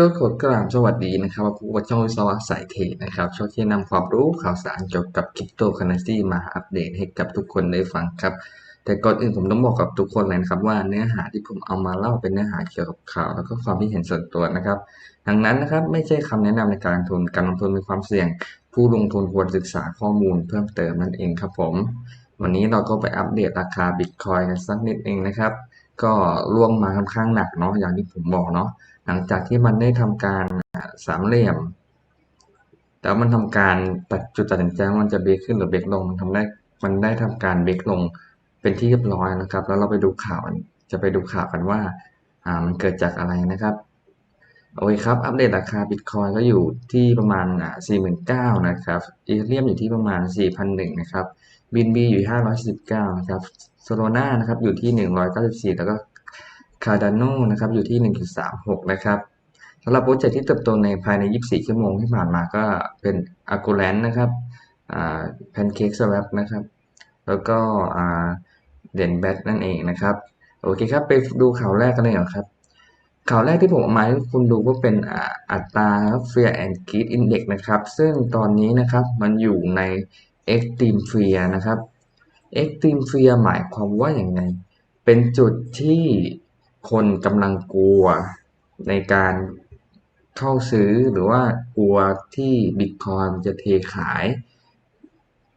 ก็ขอกราบสวัสดีนะครับพบกับช่องวิศวะสายเทรดนะครับช่องที่นำความรู้ข่าวสารเกี่ยวกับคริปโตเคอเรนซีมาอัปเดตให้กับทุกคนได้ฟังครับ แต่ก่อนอื่นผมต้องบอกกับทุกคนเลยนะครับ ว่าเนื้อหาที่ผมเอามาเล่าเป็นเนื้อหาเกี่ยวกับข่าว แล้วก็ความที่เห็นส่วนตัวนะครับดังนั้นนะครับไม่ใช่คำแนะนำในการลงทุนการลงทุนมีความเสี่ยง ผู้ลงทุนควรศึกษาข้อมูลเพิ่มเติมนั่นเองครับผม วันนี้เราก็ไปอัปเดตราคาบิตคอยกันสักนิดเองนะครับ ก็ล่วงมาค่อนข้างหนักเนาะอย่างที่ผมบอกเนาะ หลังจากที่มันได้ทำการสามเหลี่ยมแต่มันทำการตัดจุดตัดสินใจว่ามันจะเบรกขึ้นหรือเบรกลงมันทำได้มันได้ทำการเบรกลงเป็นที่เรียบร้อยนะครับ แล้วเราไปดูข่าวจะไปดูข่าวกันว่าอ่ามันเกิดจากอะไรนะครับโอเคครับ อัปเดตราคาบิตคอยก็อยู่ที่ประมาณอ่าสี่หมื่นเก้านะครับอีเรียมอยู่ที่ประมาณสี่พันหนึ่งนะครับบินบีอยู่ห้าร้อยสิบเก้านะครับโซโลนานะครับอยู่ที่หนึ่งร้อยเก้าสิบสี่แล้วก็ คาร์ดานโนนะครับอยู่ที่ 1.36 นะครับสำหรับโปรเจกต์ที่เติบโตในภายใน 24 ชั่วโมงที่ผ่านมาก็เป็น a g o l a n นะครับ Pancake Swap นะครับ แล้วก็เด่นแบทนั่นเองนะครับ โอเคครับ ไปดูข่าวแรกกันเลยเหรอครับ ข่าวแรกที่ผมเอามาให้คุณดูก็เป็นอัตรา Fear and Greed Index นะครับ ซึ่งตอนนี้นะครับมันอยู่ใน Extreme Fear นะครับ Extreme Fear หมายความว่าอย่างไง เป็นจุดที่ คนกำลังกลัวในการเข้าซื้อหรือว่ากลัวที่บิตคอยจะเทขาย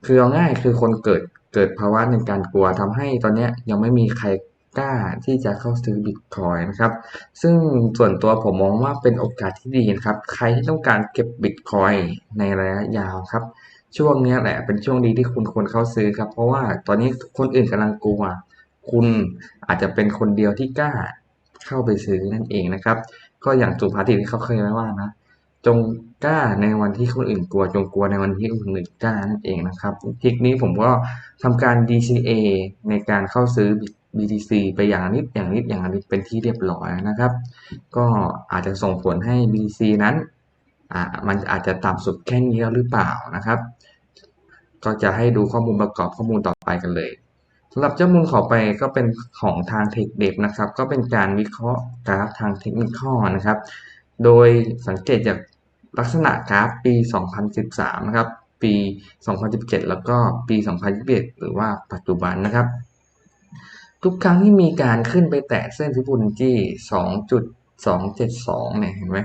คือเอาง่ายคือคนเกิดเกิดภาวะในการกลัวทำให้ตอนนี้ยังไม่มีใครกล้าที่จะเข้าซื้อบิตคอยนะครับ ซึ่งส่วนตัวผมมองว่าเป็นโอกาสที่ดีนะครับ ใครที่ต้องการเก็บบิตคอยในระยะยาวครับ ช่วงนี้แหละเป็นช่วงดีที่คุณควรเข้าซื้อครับ เพราะว่าตอนนี้คนอื่นกำลังกลัว คุณอาจจะเป็นคนเดียวที่กล้า เข้าไปซื้อนั่นเองนะครับ ก็อย่างสุภาษิตที่เขาเคยไว้ว่านะ จงกล้าในวันที่คนอื่นกลัว จงกลัวในวันที่คนอื่นกล้านั่นเองนะครับทริคนี้ผมก็ทำการ DCA ในการเข้าซื้อ BTC ไปอย่างนิดอย่างนิดอย่างนิดเป็นที่เรียบร้อยนะครับ ก็อาจจะส่งผลให้ BTC นั้นอ่ามันอาจจะต่ำสุดแค่นี้หรือเปล่านะครับ ก็จะให้ดูข้อมูลประกอบข้อมูลต่อไปกันเลย สำหรับเจ้ามูลขอไปก็เป็นของทางเทคเด v นะครับ ก็เป็นการวิเคราะห์กราฟทางเทคนิคนะครับ โดยสังเกตจากลักษณะกราฟปี 2013 นะครับ ปี 2017 แล้วก็ปี 2021 หรือว่าปัจจุบันนะครับ ทุกครั้งที่มีการขึ้นไปแตะเส้นฟิบูนัชชี2.272 เนี่ย เห็นไหม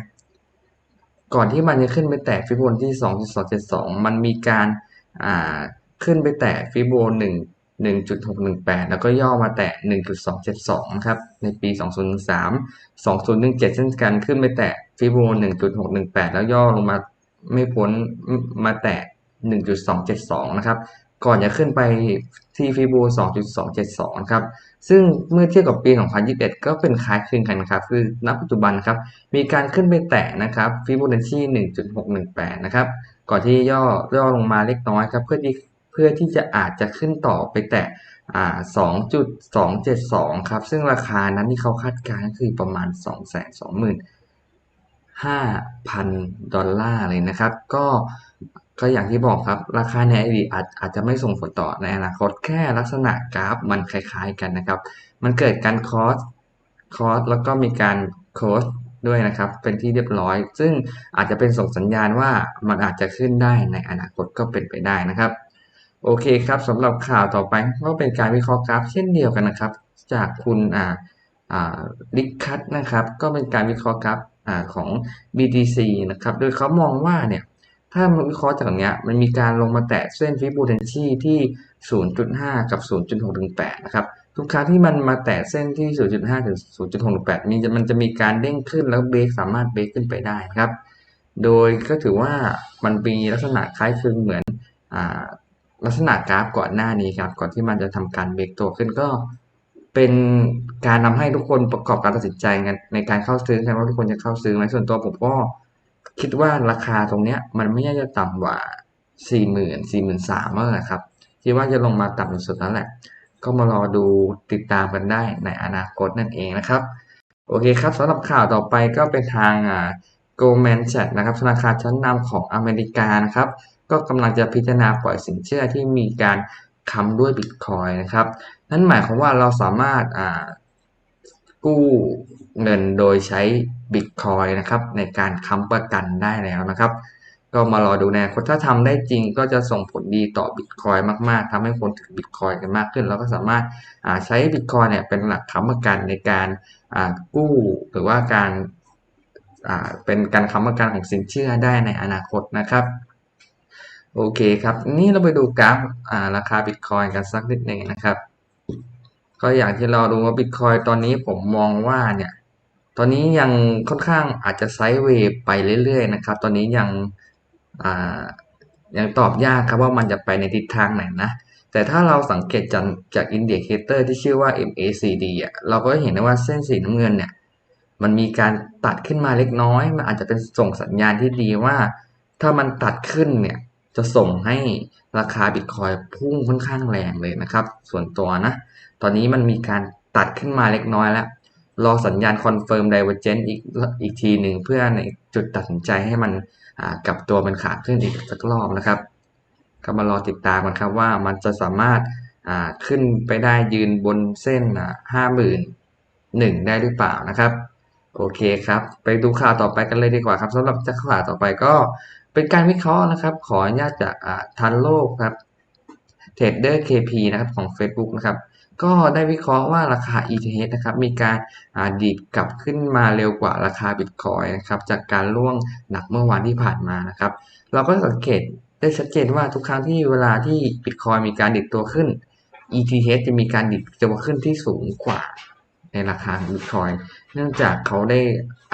ก่อนที่มันจะขึ้นไปแตะฟิบูนัชชี2.272 มันมีการขึ้นไปแตะฟิโบ1 1.618 แล้วก็ย่อมาแตะ 1.272 นะครับ ในปี 2003 2017 เช่นกันขึ้นไปแตะฟิโบ1.618 แล้วย่อลงมาไม่พ้นมาแตะ 1.272 นะครับ ก่อนจะขึ้นไปที่ฟิโบ2.272 ครับ ซึ่งเมื่อเทียบกับปี 2021 ก็เป็นคล้ายคลึงกันครับ คือณปัจจุบันครับ มีการขึ้นไปแตะนะครับฟิโบนัชชี1.618 นะครับ ก่อนที่ย่อย่อลงมาเล็กน้อยครับ เพื่อที่ เพื่อที่จะอาจจะขึ้นต่อไปแตะอ่2.272 ครับ ซึ่งราคานั้นที่เขาคาดการณ์คือประมาณ 225,000 ดอลลาร์เลยนะครับ ก็ก็อย่างที่บอกครับ ราคาในอดีตอาจอาจจะไม่ส่งผลต่อในอนาคตแค่ลักษณะกราฟมันคล้ายๆกันนะครับ มันเกิดการคอสคอสแล้วก็มีการโคสด้วยนะครับ เป็นที่เรียบร้อย ซึ่งอาจจะเป็นส่งสัญญาณว่ามันอาจจะขึ้นได้ในอนาคตก็เป็นไปได้นะครับ โอเคครับสำหรับข่าวต่อไปก็เป็นการวิเคราะห์กราฟเช่นเดียวกันนะครับ จากคุณอ่าอ่าลิคัตนะครับ ก็เป็นการวิเคราะห์กราฟอ่าของ BTC นะครับ โดยเขามองว่าเนี่ยถ้ามันวิเคราะห์จากเนี้ยมันมีการลงมาแตะเส้นฟิบูนัชชีที่ 0.5 กับ 0.618นะครับทุกครั้งที่มันมาแตะเส้นที่ 0.5 ถึง 0.68มีมันจะมีการเด้งขึ้นแล้วเบรกสามารถเบรกขึ้นไปได้นะครับ โดยก็ถือว่ามันมีลักษณะคล้ายคลึงเหมือนอ่า ลักษณะกราฟก่อนหน้านี้ครับ ก่อนที่มันจะทำการเบรกตัวขึ้นก็เป็นการทาให้ทุกคนประกอบการตัดสินใจกันในการเข้าซื้อกันว่าทุกคนจะเข้าซื้อไหมส่วนตัวผมก็คิดว่าราคาตรงเนี้ย มันไม่น่าจะต่ำกว่าสี่หมื่นสี่หมื่นสามเมื่อครับคิดว่าจะลงมาต่ำสุดนั่นแหละ ก็มารอดูติดตามกันได้ในอนาคตนั่นเองนะครับ โอเคครับสำหรับข่าวต่อไปก็เป็นทางอ่า Goldman Sachs นะครับธนาคารชั้นนำของอเมริกานะครับ ก็กำลังจะพิจารณาปล่อยสินเชื่อที่มีการค้ำด้วยบิตคอยนะครับ นั่นหมายความว่าเราสามารถกู้เงินโดยใช้ Bitcoin นะครับในการค้ำประกันได้แล้วนะครับ ก็มารอดูในอนถ้าทำได้จริงก็จะส่งผลดีต่อ Bitcoin มาก ๆทำให้คนถือ Bitcoin กันมากขึ้น แล้วก็สามารถใช้ Bitcoin เนี่ยเป็นหลักค้ำประกันในการกู้หรือว่าการเป็นการค้ำประกันของสินเชื่อได้ในอนาคตนะครับ โอเคครับ นี่เราไปดูกราฟราคา Bitcoin กันสักนิดหนึ่งนะครับ ก็อย่างที่เราดูว่า Bitcoin ตอนนี้ผมมองว่าเนี่ย ตอนนี้ยังค่อนข้างอาจจะไซด์เวย์ไปเรื่อยๆนะครับ ตอนนี้ยังยังตอบยากครับว่ามันจะไปในทิศทางไหนนะ แต่ถ้าเราสังเกตจากจากอินเดียเคเตอร์ที่ชื่อว่า MACD อะ เราก็เห็นได้ว่าเส้นสีน้ำเงินเนี่ย มันมีการตัดขึ้นมาเล็กน้อย มันอาจจะเป็นส่งสัญญาณที่ดีว่า ถ้ามันตัดขึ้นเนี่ย จะส่งให้ราคาบิตคอยพุ่งค่อนข้างแรงเลยนะครับ ส่วนตัวนะ ตอนนี้มันมีการตัดขึ้นมาเล็กน้อยแล้ว รอสัญญาณคอนเฟิร์มไดเวอร์เจนอีกอีกทีหนึ่งเพื่อในจุดตัดสินใจให้มันกลับตัวเป็นขาขึ้นอีกสักรอบนะครับ ก็มารอติดตามกันครับว่ามันจะสามารถขึ้นไปได้ยืนบนเส้นห้าหมื่นหนึ่งได้หรือเปล่านะครับ โอเคครับ ไปดูข่าวต่อไปกันเลยดีกว่าครับสำหรับจะข่าวต่อไปก็ เป็นการวิเคราะห์นะครับ ขออนุญาตจากทันโลกครับเทรดเดอร์ KP นะครับของ Facebook นะครับ ก็ได้วิเคราะห์ว่าราคา ETH นะครับ มีการดีดกลับขึ้นมาเร็วกว่าราคา Bitcoin นะครับ จากการล่วงหนักเมื่อวานที่ผ่านมานะครับ เราก็สังเกตได้ชัดเจนว่าทุกครั้งที่เวลาที่ Bitcoin มีการดิดตัวขึ้น ETH จะมีการดิดตัวขึ้นที่สูงกว่าในราคาของ Bitcoin เนื่องจากเขาได้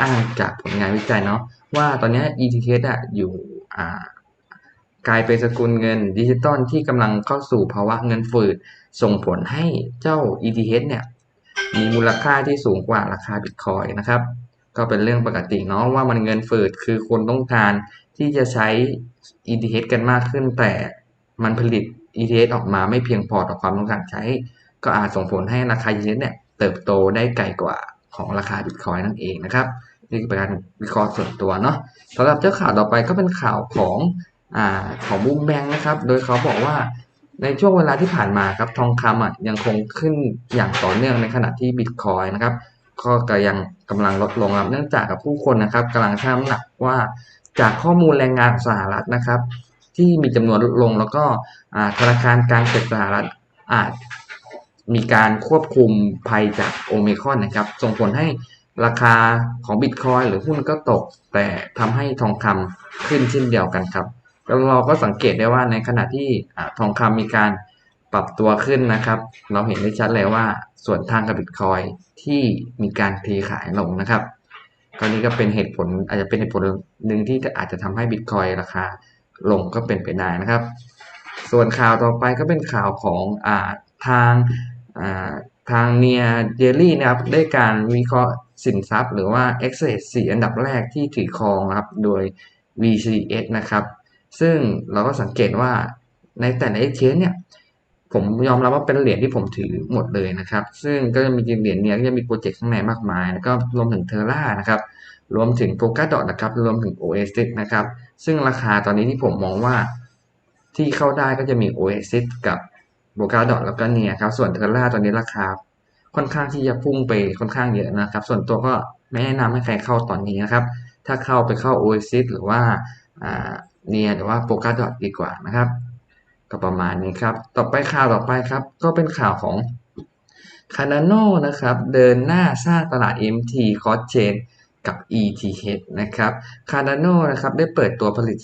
อ้างจากผลงานวิจัยเนาะว่าตอนนี้ ETH อะอยู่ กลายเป็นสกุลเงินดิจิตอลที่กำลังเข้าสู่ภาวะเงินฝืด ส่งผลให้เจ้า ETH เนี่ยมีมูลค่าที่สูงกว่าราคา Bitcoin นะครับ ก็เป็นเรื่องปกติเนาะว่ามันเงินฝืดคือคนต้องการที่จะใช้ ETH กันมากขึ้น แต่มันผลิต ETH ออกมาไม่เพียงพอต่อความต้องการใช้ ก็อาจส่งผลให้ราคา ETH เนี่ยเติบโตได้ไกลกว่าของราคา Bitcoin นั่นเองนะครับ นี่เป็นการวิเคราะห์ส่วนตัวเนาะสำหรับเจ้าข่าวต่อไปก็เป็นข่าวของอ่าของบูมแบงนะครับ โดยเขาบอกว่าในช่วงเวลาที่ผ่านมาครับทองคำอะยังคงขึ้นอย่างต่อเนื่องในขณะที่บิตคอยนะครับก็ยังกำลังลดลงครับเนื่องจากกับผู้คนนะครับกำลังชั่งน้ำหนักว่าจากข้อมูลแรงงานสหรัฐนะครับ ที่มีจำนวนลดลงแล้วก็ธนาคารกลางเกิดสหรัฐอาจมีการควบคุมภัยจากโอมิคอนนะครับ ส่งผลให้ ราคาของบิตคอยหรือหุ้นก็ตก แต่ทำให้ทองคำขึ้นเช่นเดียวกันครับแล้วเราก็สังเกตได้ว่าในขณะที่ทองคำมีการปรับตัวขึ้นนะครับ เราเห็นได้ชัดเลยว่าส่วนทางกับบิตคอยที่มีการเทขายลงนะครับก็นี้ก็เป็นเหตุผลอาจจะเป็นเหตุผลหนึ่งที่อาจจะทำให้บิตคอยราคาลงก็เป็นไปได้นะครับ ส่วนข่าวต่อไปก็เป็นข่าวของอาทางาทางเนียเจลลี่นะครับได้การวิเคราะห์ สินทรัพย์หรือว่า e x c e สี่อันดับแรกที่ถือครองครับโดย VCS นะครับ ซึ่งเราก็สังเกตว่าในแต่ละ exchange เนี่ยผมยอมรับว่าเป็นเหรียญที่ผมถือหมดเลยนะครับ ซึ่งก็จะมีเหรียญเนี้ยก็จะมีโปรเจกต์ข้างในมากมาย แล้วก็รวมถึงเทอร่านะครับรวมถึงโ o กาดอทนะครับ รวมถึง Oasis นะครับ ซึ่งราคาตอนนี้ที่ผมมองว่าที่เข้าได้ก็จะมี Oasis กับโ o กาดอทแล้วก็เนี่ยครับ ส่วนเทอร่าตอนนี้ราคา ค่อนข้างที่จะพุ่งไปค่อนข้างเยอะนะครับ ส่วนตัวก็ไม่แนะนำให้ใครเข้าตอนนี้นะครับ ถ้าเข้าไปเข้า Oasis หรือว่าเนียหรือว่าโปกาดอทดีกว่านะครับ ก็ประมาณนี้ครับ ต่อไปข่าวต่อไปครับ ก็เป็นข่าวของ Cardano นะครับ เดินหน้าสร้างตลาด MT Cross Chain กับ ETH นะครับ Cardano นะครับได้เปิดตัวผลิต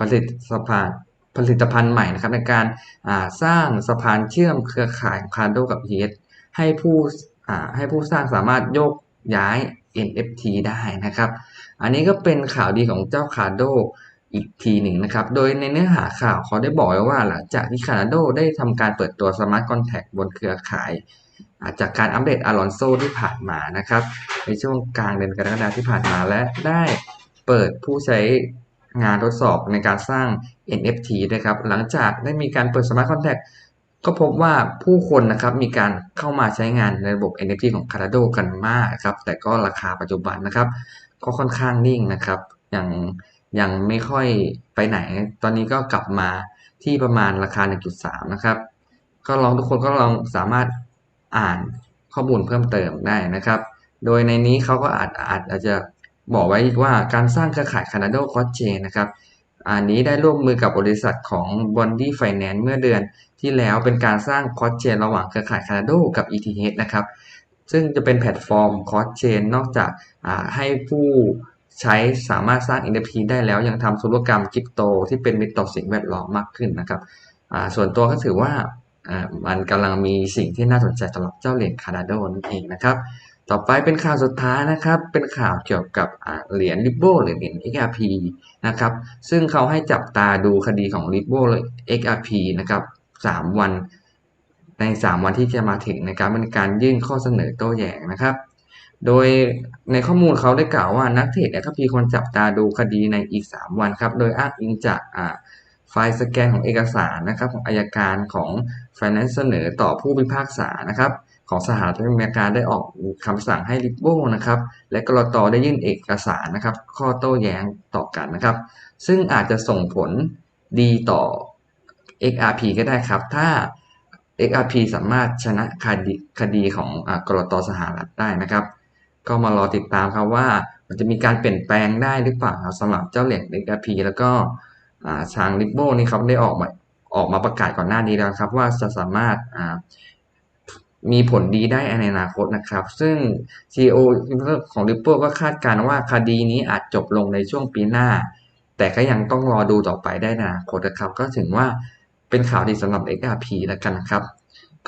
ผลิตสะพานผลิตภัณฑ์ใหม่นะครับในการสร้างสะพานเชื่อมเครือข่าย Cardano กับ ETH ให้ผู้ให้ผู้สร้างสามารถโยกย้าย NFT ได้นะครับ อันนี้ก็เป็นข่าวดีของเจ้า Cardano อีกทีหนึ่งนะครับ โดยในเนื้อหาข่าวเขาได้บอกไว้ว่าหลังจากที่คาร์โดได้ทำการเปิดตัวสมาร์ทคอนแทคบนเครือข่ายจากการอัปเดตอลอนโซที่ผ่านมานะครับ ในช่วงกลางเดือนกรกฎาคมที่ผ่านมาและได้เปิดผู้ใช้งานทดสอบในการสร้าง NFT นะครับ หลังจากได้มีการเปิดสมาร์ทคอนแทค ก็พบว่าผู้คนนะครับมีการเข้ามาใช้งานในระบบ NFT ของ Cardano กันมากครับ แต่ก็ราคาปัจจุบันนะครับ ก็ค่อนข้างนิ่งนะครับย่างยังไม่ค่อยไปไหน ตอนนี้ก็กลับมาที่ประมาณราคา 1.3 นะครับ ก็ลองทุกคนก็ลองสามารถอ่านข้อมูลเพิ่มเติมได้นะครับ โดยในนี้เขาก็อาจอาจอาจจะบอกไว้อีกว่าการสร้างเครือข่าย Canado Cross Chain นะครับ อันนี้ได้ร่วมมือกับบริษัทของ Bondi Finance เมื่อเดือน ที่แล้วเป็นการสร้าง Cross Chain ระหว่างเครือข่าย Canado กับ ETH นะครับ ซึ่งจะเป็นแพลตฟอร์ม Cross Chain นอกจากให้ผู้ใช้สามารถสร้าง NFT ได้แล้วยังทำธุรกรรมคริปโต ที่เป็นมิตรต่อสิ่งแวดล้อมมากขึ้นนะครับส่วนตัวก็ถือว่ามันกำลังมีสิ่งที่น่าสนใจสำหรับเจ้าเหรียญ Canado นั่นเองนะครับ ต่อไปเป็นข่าวสุดท้ายนะครับ เป็นข่าวเกี่ยวกับเหรียญ Ripple หรือเหรียญ XRP นะครับ ซึ่งเขาให้จับตาดูคดีของ Ripple และ XRP นะครับ 3 วัน ใน 3 วันที่จะมาถึงนะครับเป็นการยื่นข้อเสนอโต้แย้งนะครับ โดยในข้อมูลเขาได้กล่าวว่านักเทรด XRP ควรจับตาดูคดีในอีก 3 วันครับโดยอ้างอิงจากไฟล์สแกนของเอกสารนะครับของอายการของ Finance เสนอต่อผู้พิพากษานะครับของสหรัฐอเมริกาได้ออกคำสั่งให้ Ripple นะครับและกรตได้ยื่นเอกสารนะครับข้อโต้แย้งต่อกันนะครับ ซึ่งอาจจะส่งผลดีต่อ XRP ก็ได้ครับ ถ้า XRP สามารถชนะคดีคดีของกรตสหรัฐได้นะครับ ก็มารอติดตามครับว่ามันจะมีการเปลี่ยนแปลงได้หรือเปล่าสำหรับเจ้าเหรียญ XRP แล้วก็ทาง Ripple นี่ครับได้ออกมาออกมาประกาศก่อนหน้านี้แล้วครับ ว่าจะสามารถมีผลดีได้ในอนาคตนะครับ ซึ่ง CEO ของ Ripple ก็คาดการณ์ว่าคดีนี้อาจจบลงในช่วงปีหน้า แต่ก็ยังต้องรอดูต่อไปได้ในอนาคตนะครับ ก็ถึงว่า เป็นข่าวดีสำหรับ XRP แล้วกันนะครับ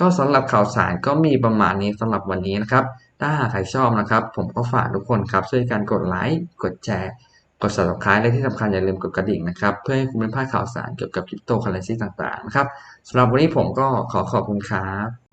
ก็สำหรับข่าวสารก็มีประมาณนี้สำหรับวันนี้นะครับ ถ้าหากใครชอบนะครับ ผมก็ฝากทุกคนครับช่วยกันกดไลค์กดแชร์กด subscribe และที่สำคัญอย่าลืมกดกระดิ่งนะครับ เพื่อให้คุณไม่พลาดข่าวสารเกี่ยวกับคริปโตเคอเรนซีต่างๆนะครับสำหรับวันนี้ผมก็ขอขอบคุณครับ